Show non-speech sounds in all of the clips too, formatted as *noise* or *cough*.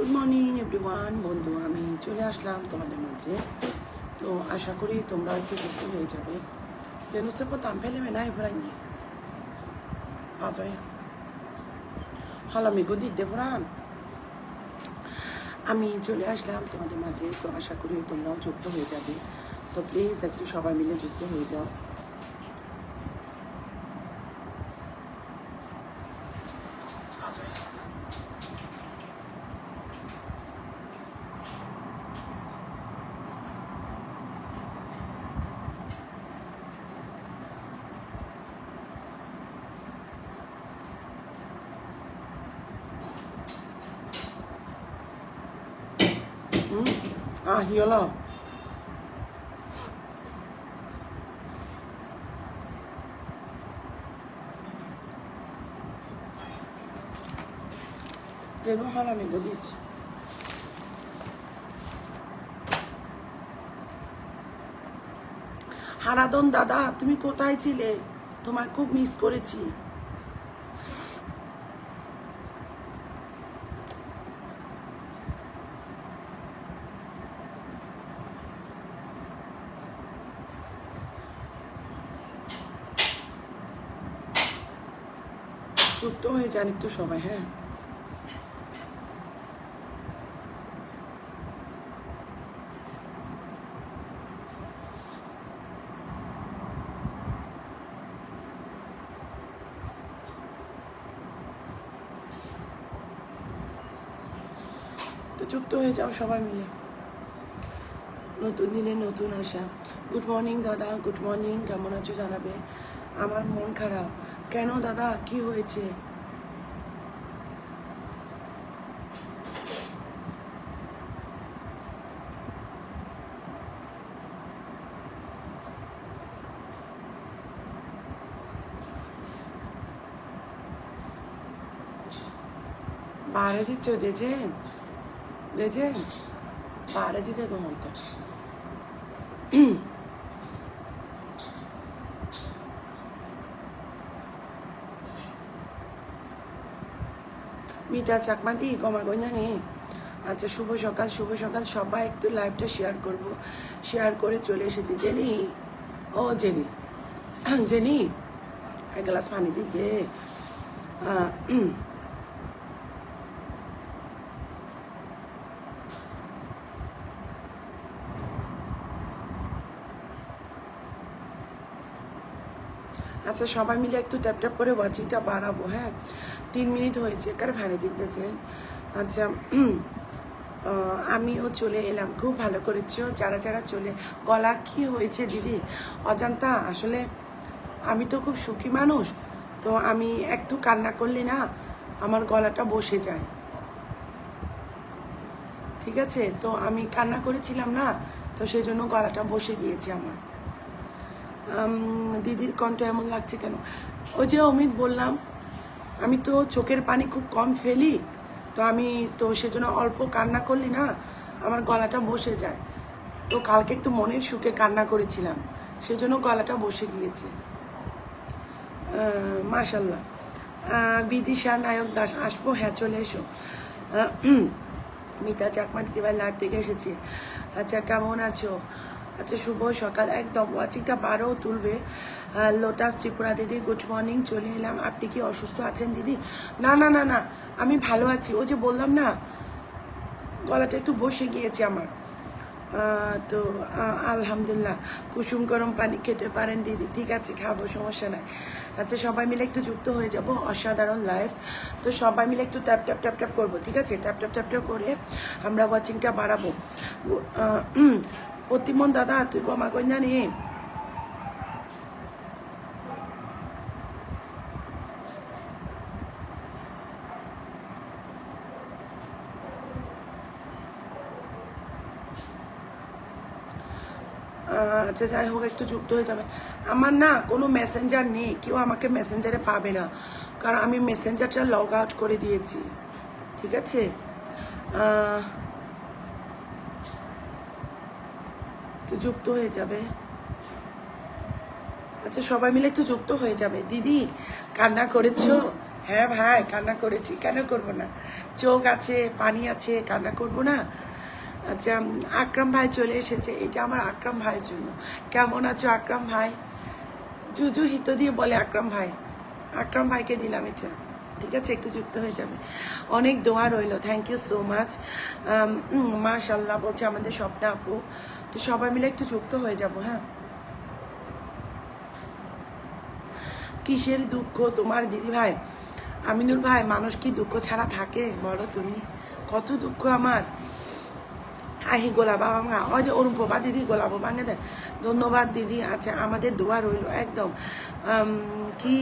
Good morning everyone বন্ধু, আমি চলে আসলাম তোমাদের মাঝে। তো আশা করি তোমরা একটু যুক্ত হয়ে যাবে। যেন সে পতাম ফেলে মেনা এভরানি আজয় হালামি গদি দেবরান। আমি চলে আসলাম তোমাদের মাঝে। তো আশা করি তোমরাও যুক্ত হয়ে যাবে। তো প্লিজ একটু সবাই মিলে যুক্ত হয়ে যাও। Ah, হিয়লা যেন হারামি গদিছ হারাদন দাদা তুমি কোথায় ছিলে তোমায় খুব মিস করেছি যুক্ত হয়ে যান একটু সবাই হ্যাঁ। তো যুক্ত হয়ে যাও সবাই মিলে। নতুন দিনে নতুন আশা। গুড মর্নিং দাদা। গুড মর্নিং কেমন আছো জানাবে? আমার মন খারাপ। কেন দাদা? কি হয়েছে? বারে দিচ্ছ দেখছেন দেখছেন বারে দিতে তো ঘুমন্ত মিতা চাকমাতি কমা জানি আচ্ছা শুভ সকাল শুভ সকাল। সবাই একটু লাইভটা শেয়ার করব। শেয়ার করে চলে এসেছি। জেনি, ও জেনি জেনি, এক গ্লাস পানি দিতে। আচ্ছা সবাই মিলে একটু ট্যাপ ট্যাপ করে ওয়াচিংটা বাড়াবো হ্যাঁ? তিন মিনিট হয়েছে কার ভাড়ে দিতেছেন। আচ্ছা আমিও চলে এলাম। খুব ভালো করেছ যারা যারা চলে গলা কি হয়েছে দিদি? অজান্তা আসলে আমি তো খুব সুখী মানুষ তো আমি একটু কান্না করলে না আমার গলাটা বসে যায়। ঠিক আছে? তো আমি কান্না করেছিলাম না তো সেজন্য গলাটা বসে গিয়েছে আমার। আম, দিদির কণ্ঠ এমন লাগছে কেন? ওই যে অমিত বললাম, আমি তো চোখের পানি খুব কম ফেলি, তো আমি তো সেজন্য অল্প কান্না করলি না, আমার গলাটা বসে যায়। তো কালকে একটু মনের সুখে কান্না করেছিলাম, সেজন্য গলাটা বসে গিয়েছে। মাশাল্লাহ। বিদিশা নায়ক দাস, আসব হ্যাঁ চলে এসো। মিতা চাকমা দিদিভাই লাইভ থেকে এসেছে। আচ্ছা কেমন আছো? আচ্ছা শুভ সকাল। একদম ওয়াচিংটা বারও তুলবে। লোটাস ত্রিপুরা দিদি গুড মর্নিং চলে এলাম। আপনি কি অসুস্থ আছেন দিদি? না না না না, আমি ভালো আছি। ও যে বললাম না, গলাটা একটু বসে গিয়েছে আমার। তো আলহামদুলিল্লাহ। কুসুম গরম পানি খেতে পারেন দিদি। ঠিক আছে, খাব, সমস্যা নাই। আচ্ছা সবাই মিলে একটু যুক্ত হয়ে যাব, অসাধারণ লাইফ তো সবাই মিলে একটু ট্যাপ ট্যাপ ট্যাপ ট্যাপ করব, ঠিক আছে? ট্যাপ ট্যাপ ট্যাপ ট্যাপ করে আমরা ওয়াচিংটা বাড়াবো। প্রতিমন দাদা তুই গমা কন্যা নিয়ে আহ, আচ্ছা যাই হোক একটু যুক্ত হয়ে যাবে আমার না কোনো মেসেঞ্জার নেই কেউ আমাকে মেসেঞ্জারে পাবে না কারণ আমি মেসেঞ্জারটা লগ আউট করে দিয়েছি ঠিক আছে আহ, তো যুক্ত হয়ে যাবে। আচ্ছা সবাই মিলে একটু যুক্ত হয়ে যাবে। দিদি, কান্না করেছ? হ্যাঁ ভাই, কান্না করেছি। কেন করব না? চোখ আছে, পানি আছে, কান্না করব না? আচ্ছা আকরাম ভাই চলে এসেছে। এটা আমার আকরাম ভাইয়ের জন্য। কেমন আছো আকরাম ভাই? জুজু হিত দিয়ে বলে আকরাম ভাই। আকরাম ভাইকে দিলাম এটা। ঠিক আছে, একটু যুক্ত হয়ে যাবে। অনেক দোয়া রইল। থ্যাংক ইউ সো মাচ মাশাল্লাহ বলছে আমাদের স্বপ্ন আপু। তো সবাই মিলে একটু যুক্ত হয়ে যাব হ্যাঁ? কিসের দুঃখ তোমার দিদি ভাই? আমিনুল ভাই, মানুষ কি দুঃখ ছাড়া থাকে? বলো তুমি। কত দুঃখ আমার। আহি গোলাপ বাবা ওই যে বা দিদি, গোলাপ ভাঙে দেয় ধন্যবাদ দিদি আচ্ছা আমাদের দোয়া রইল, একদম। কি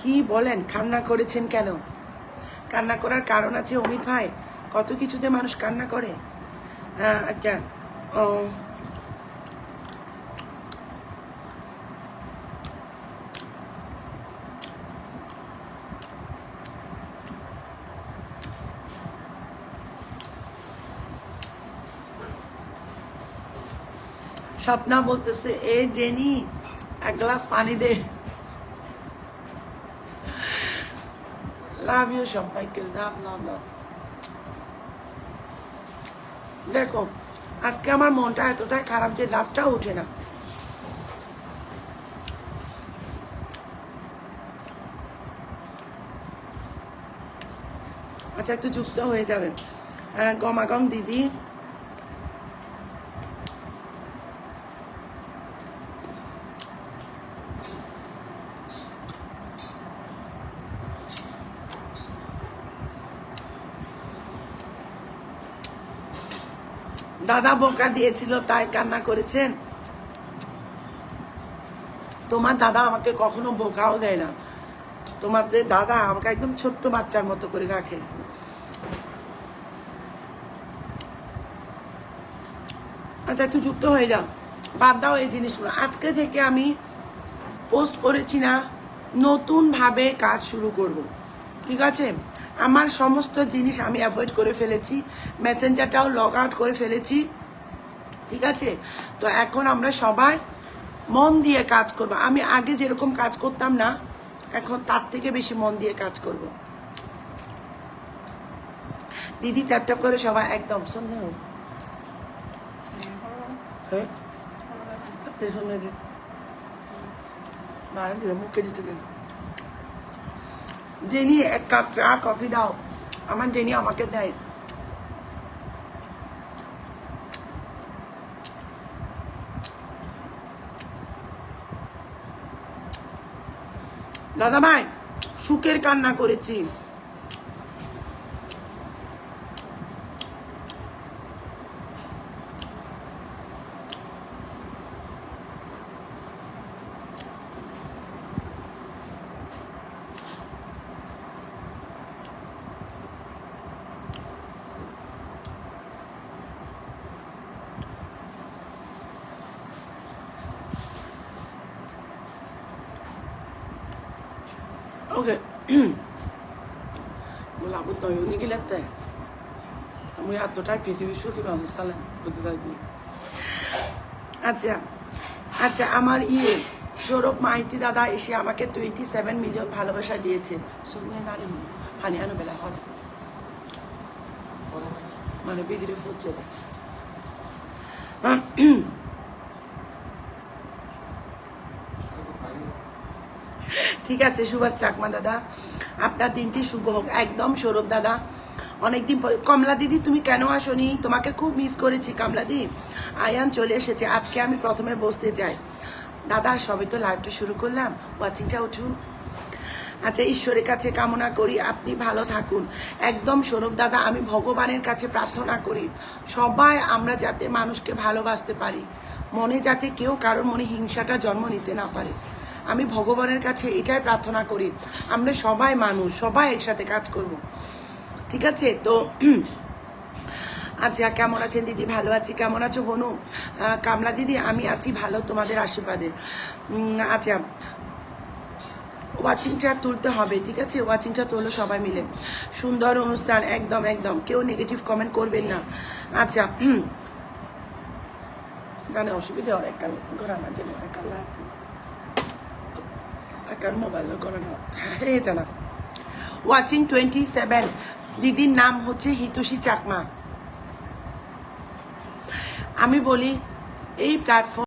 কি বলেন? কান্না করেছেন কেন? কান্না করার কারণ আছে অমিত ভাই? কত কিছুতে মানুষ কান্না করে। আচ্ছা। ও স্বপ্না বলতেছে এ জেনি এক গ্লাস পানি দে লাভ ইউ সবাইকে লাভ লাভ লাভ দেখো আজকে আমার মনটা এতটাই খারাপ যে লাভটা ওঠে না। আচ্ছা একটু যুক্ত হয়ে যাবে হ্যাঁ গমাগম দিদি। দাদা বোকা দিয়েছিল, তাই কান্না করেছেন। তোমার দাদা আমাকে কখনো বোকাও দেয় না। তোমাদের দাদা আমাকে একদম ছোট্ট বাচ্চার মতো করে রাখে। আচ্ছা একটু যুক্ত হয়ে যাও। বাদ দাও এই জিনিসগুলো। আজকে থেকে আমি পোস্ট করেছি না, নতুনভাবে কাজ শুরু করব। ঠিক আছে? আমার সমস্ত জিনিস আমি অ্যাভয়েড করে ফেলেছি মেসেঞ্জারটাও লগ আউট করে ফেলেছি ঠিক আছে? তো এখন আমরা সবাই মন দিয়ে কাজ করব। আমি আগে যেরকম কাজ করতাম না এখন তার থেকে বেশি মন দিয়ে কাজ করব। দিদি ট্যাপ ট্যাপ করে সবাই একদম সন্ধ্যা হোক। হ্যাঁ? মুখে দিতে দিন। ডেনি, এক কাপ চা, কফি দাও। আমার জেনি আমাকে দেয়। দাদা ভাই সুখের কান্না করেছি। Okay. Wala po tayo. Nigilat eh. আমি এতটাই পৃথিবীর সুখী মানুষ সালেন বুঝতে থাকবি আচ্ছা আচ্ছা আমার ইয়ে সৌরভ মাহিতি দাদা এসে আমাকে টোয়েন্টি সেভেন মিলিয়ন ভালোবাসা দিয়েছে শুনে দাঁড়িয়ে হলো হানি আনো বেলা, হল মানে বিদিরে ফুটছে *clears throat* ঠিক আছে, সুভাষ চাকমা দাদা। আপনার দিনটি শুভ হোক। একদম সৌরভ দাদা। অনেকদিন কমলা দিদি, তুমি কেন আসনি? তোমাকে খুব মিস করেছি, কমলা দি। আয়ান চলে এসেছে। আজকে আমি প্রথমে বসতে যাই দাদা, সবে তো লাইভটা শুরু করলাম। ওয়াচিংটা উঠুক আচ্ছা ঈশ্বরের কাছে কামনা করি। আপনি ভালো থাকুন। একদম সৌরভ দাদা, আমি ভগবানের কাছে প্রার্থনা করি। সবাই আমরা যাতে মানুষকে ভালোবাসতে পারি। মনে যাতে কেউ কারোর মনে হিংসাটা জন্ম নিতে না পারে। আমি ভগবানের কাছে এটাই প্রার্থনা করি, আমরা সবাই মানুষ, সবাই একসাথে কাজ করব। ঠিক আছে? তো আচ্ছা কেমন আছেন দিদি? ভালো আছি। কেমন আছো বনু? কামলা দিদি, আমি আছি ভালো, তোমাদের আশীর্বাদে। আচ্ছা ওয়াচিংটা তুলতে হবে, ঠিক আছে? ওয়াচিংটা তোলো সবাই মিলে। সুন্দর অনুষ্ঠান, একদম একদম। কেউ নেগেটিভ কমেন্ট করবেন না। আচ্ছা। জানে, অসুবিধা হয় একাল ঘোরা না যেন একাল ওয়াচিং টোয়েন্টি সেভেন দিদির নাম হচ্ছে হিতোষী চাকমা আমি বলি এই প্ল্যাটফর্ম